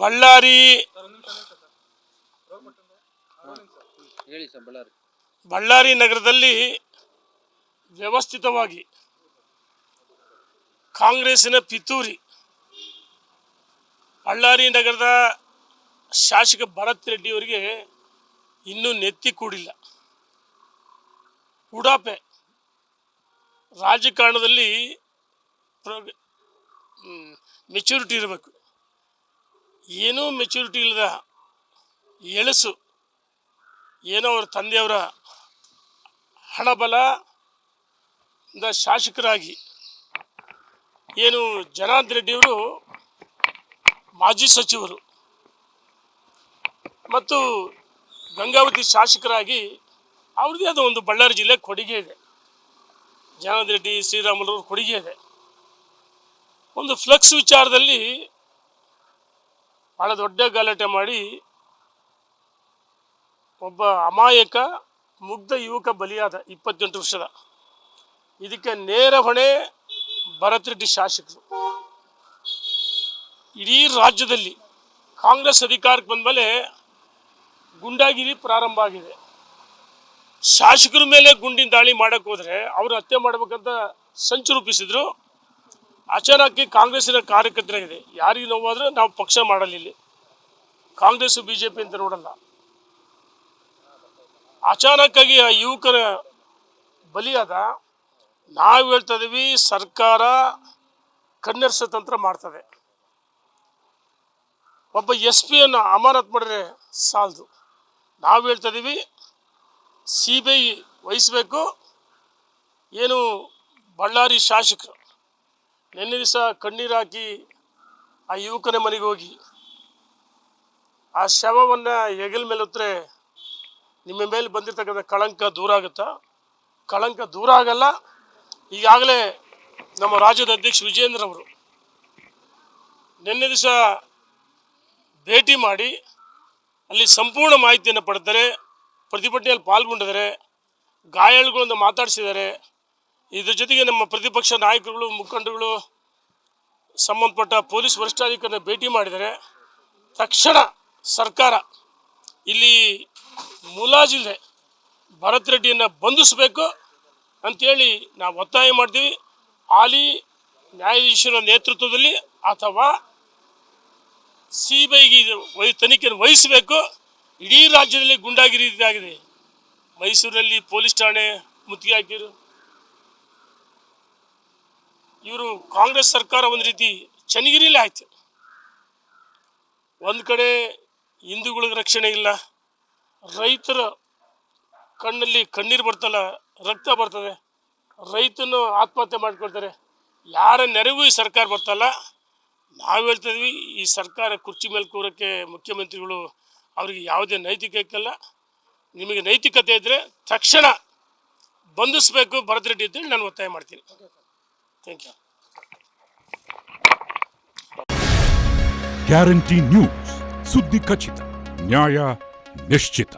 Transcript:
ಬಳ್ಳಾರಿ. ಬಳ್ಳಾರಿ. ನಗರದಲ್ಲಿ ವ್ಯವಸ್ಥಿತವಾಗಿ ಕಾಂಗ್ರೆಸ್ಸಿನ ಪಿತೂರಿ ಬಳ್ಳಾರಿ ನಗರದ ಶಾಸಕ ಭರತ್ ರೆಡ್ಡಿ ಅವರಿಗೆ ಇನ್ನೂ ನೆತ್ತಿ ಕೂಡಿಲ್ಲ. ಉಡಾಪೆ ರಾಜಕಾರಣದಲ್ಲಿ ಮೆಚುರಿಟಿ ಇರಬೇಕು. ಏನೂ ಮೆಚುರಿಟಿ ಇಲ್ಲದ ಎಳಸು. ಏನೋ ಅವ್ರ ತಂದೆಯವರ ಹಣಬಲ ದ ಶಾಸಕರಾಗಿ ಏನು ಜನಾರ್ದನ್ ರೆಡ್ಡಿಯವರು ಮಾಜಿ ಸಚಿವರು ಮತ್ತು ಗಂಗಾವತಿ ಶಾಸಕರಾಗಿ ಅವ್ರದ್ದೇ ಆದ ಒಂದು ಬಳ್ಳಾರಿ ಜಿಲ್ಲೆ ಕೊಡುಗೆ ಇದೆ. ಜನಾರ್ದನ್ ರೆಡ್ಡಿ ಶ್ರೀರಾಮುಲವ್ರ ಕೊಡುಗೆ ಇದೆ. ಒಂದು ಫ್ಲಕ್ಸ್ ವಿಚಾರದಲ್ಲಿ ಭಾಳ ದೊಡ್ಡ ಗಲಾಟೆ ಮಾಡಿ ಒಬ್ಬ ಅಮಾಯಕ, ಮುಗ್ಧ ಯುವಕ ಬಲಿಯಾದ ಇಪ್ಪತ್ತೆಂಟು ವರ್ಷದ. ಇದಕ್ಕೆ ನೇರ ಹೊಣೆ ಭರತ್ ರೆಡ್ಡಿ ಶಾಸಕರು. ಇಡೀ ರಾಜ್ಯದಲ್ಲಿ ಕಾಂಗ್ರೆಸ್ ಅಧಿಕಾರಕ್ಕೆ ಬಂದ ಮೇಲೆ ಗುಂಡಾಗಿರಿ ಪ್ರಾರಂಭ ಆಗಿದೆ. ಶಾಸಕರ ಮೇಲೆ ಗುಂಡಿನ ದಾಳಿ ಮಾಡಕ್ಕೆ ಹೋದರೆ ಅವರು ಹತ್ಯೆ ಮಾಡಬೇಕಂತ ಸಂಚು ರೂಪಿಸಿದ್ರು. ಅಚಾನಕ್ಕೆ ಕಾಂಗ್ರೆಸ್ಸಿನ ಕಾರ್ಯಕರ್ತರಾಗಿದೆ. ಯಾರಿಗೆ ನೋವಾದ್ರೆ ನಾವು ಪಕ್ಷ ಮಾಡಲಿಲ್ಲ ಕಾಂಗ್ರೆಸ್ ಬಿ ಜೆ ಪಿ ಅಂತ ನೋಡಲ್ಲ. ಅಚಾನಕ್ಕಾಗಿ ಆ ಯುವಕರ ಬಲಿಯಾದ ನಾವು ಹೇಳ್ತಾ ಇದೀವಿ, ಸರ್ಕಾರ ಕಣ್ಣರ್ಸ ತಂತ್ರ ಮಾಡ್ತದೆ. ಒಬ್ಬ ಎಸ್ ಪಿಯನ್ನು ಅಮಾನತ್ ಮಾಡಿದ್ರೆ ಸಾಲದು. ನಾವು ಹೇಳ್ತಾ ಇದ್ದೀವಿ ಸಿ ಬಿ ಐ ವಹಿಸ್ಬೇಕು. ಏನು ಬಳ್ಳಾರಿ ಶಾಸಕರು ನಿನ್ನೆ ದಿವಸ ಕಣ್ಣೀರಾಕಿ ಆ ಯುವಕನ ಮನೆಗೆ ಹೋಗಿ. ಆ ಶವವನ್ನು ಹೆಗಲ ಮೇಲೆ ಹೊತ್ತರೆ ನಿಮ್ಮ ಮೇಲೆ ಬಂದಿರತಕ್ಕಂಥ ಕಳಂಕ ದೂರ ಆಗುತ್ತಾ? ಕಳಂಕ ದೂರ ಆಗಲ್ಲ, ಈಗಾಗಲೇ ನಮ್ಮ ರಾಜ್ಯದ ಅಧ್ಯಕ್ಷ ವಿಜೇಂದ್ರ ಅವರು ನಿನ್ನೆ ದಿವಸ ಭೇಟಿ ಮಾಡಿ, ಅಲ್ಲಿ ಸಂಪೂರ್ಣ ಮಾಹಿತಿಯನ್ನು ಪಡೆದರೆ, ಪ್ರತಿಭಟನೆಯಲ್ಲಿ ಪಾಲ್ಗೊಂಡಿದ್ದಾರೆ, ಗಾಯಾಳುಗಳನ್ನು ಮಾತಾಡಿಸಿದ್ದಾರೆ ಇದ್ರ ಜೊತೆಗೆ ನಮ್ಮ ಪ್ರತಿಪಕ್ಷ ನಾಯಕರುಗಳು, ಮುಖಂಡರುಗಳು, ಸಂಬಂಧಪಟ್ಟ ಪೊಲೀಸ್ ವರಿಷ್ಠಾಧಿಕಾರಿನ ಭೇಟಿ ಮಾಡಿದರೆ ತಕ್ಷಣ ಸರ್ಕಾರ ಇಲ್ಲಿ ಮುಲಾಜಿಲ್ಲದೆ ಭರತ್ ರೆಡ್ಡಿಯನ್ನು ಬಂಧಿಸಬೇಕು ಅಂಥೇಳಿ ನಾವು ಒತ್ತಾಯ ಮಾಡ್ತೀವಿ. ಹಾಲಿ ನ್ಯಾಯಾಧೀಶರ ನೇತೃತ್ವದಲ್ಲಿ ಅಥವಾ ಸಿ ಬಿ ಐಗೆ ತನಿಖೆಯನ್ನು ವಹಿಸಬೇಕು. ಇಡೀ ರಾಜ್ಯದಲ್ಲಿ ಗುಂಡಾಗಿರಿ ಇದಾಗಿದೆ. ಮೈಸೂರಿನಲ್ಲಿ ಪೊಲೀಸ್ ಠಾಣೆ ಮುತ್ತಿಗೆ ಹಾಕಿರು ಇವರು ಕಾಂಗ್ರೆಸ್ ಸರ್ಕಾರ ಒಂದು ರೀತಿ ಚನ್ನಗಿರಿಲೇ ಆಯ್ತು. ಒಂದು ಕಡೆ ಹಿಂದೂಗಳಿಗೆ ರಕ್ಷಣೆ ಇಲ್ಲ, ರೈತರ ಕಣ್ಣಲ್ಲಿ ಕಣ್ಣೀರು ಬರ್ತಲ್ಲ, ರಕ್ತ ಬರ್ತದೆ, ರೈತನು ಆತ್ಮಹತ್ಯೆ ಮಾಡ್ಕೊಳ್ತಾರೆ. ಯಾರ ನೆರವು ಈ ಸರ್ಕಾರ ಬರ್ತಲ್ಲ? ನಾವು ಹೇಳ್ತಿದ್ವಿ ಈ ಸರ್ಕಾರ ಕುರ್ಚಿ ಮೇಲೆ ಕೂರೋಕ್ಕೆ ಮುಖ್ಯಮಂತ್ರಿಗಳು ಅವರಿಗೆ ಯಾವುದೇ ನೈತಿಕ ಇಲ್ಲ ನಿಮಗೆ ನೈತಿಕತೆ ಇದ್ದರೆ ತಕ್ಷಣ ಬಂಧಿಸ್ಬೇಕು, ಭರತ್ ರೆಡ್ಡಿ ಅಂತೇಳಿ ನಾನು ಒತ್ತಾಯ ಮಾಡ್ತೀನಿ. ಥ್ಯಾಂಕ್ ಯು ಗ್ಯಾರಂಟಿ ನ್ಯೂಸ್ ಸುದ್ದಿ ಖಚಿತ ನ್ಯಾಯ ನಿಶ್ಚಿತ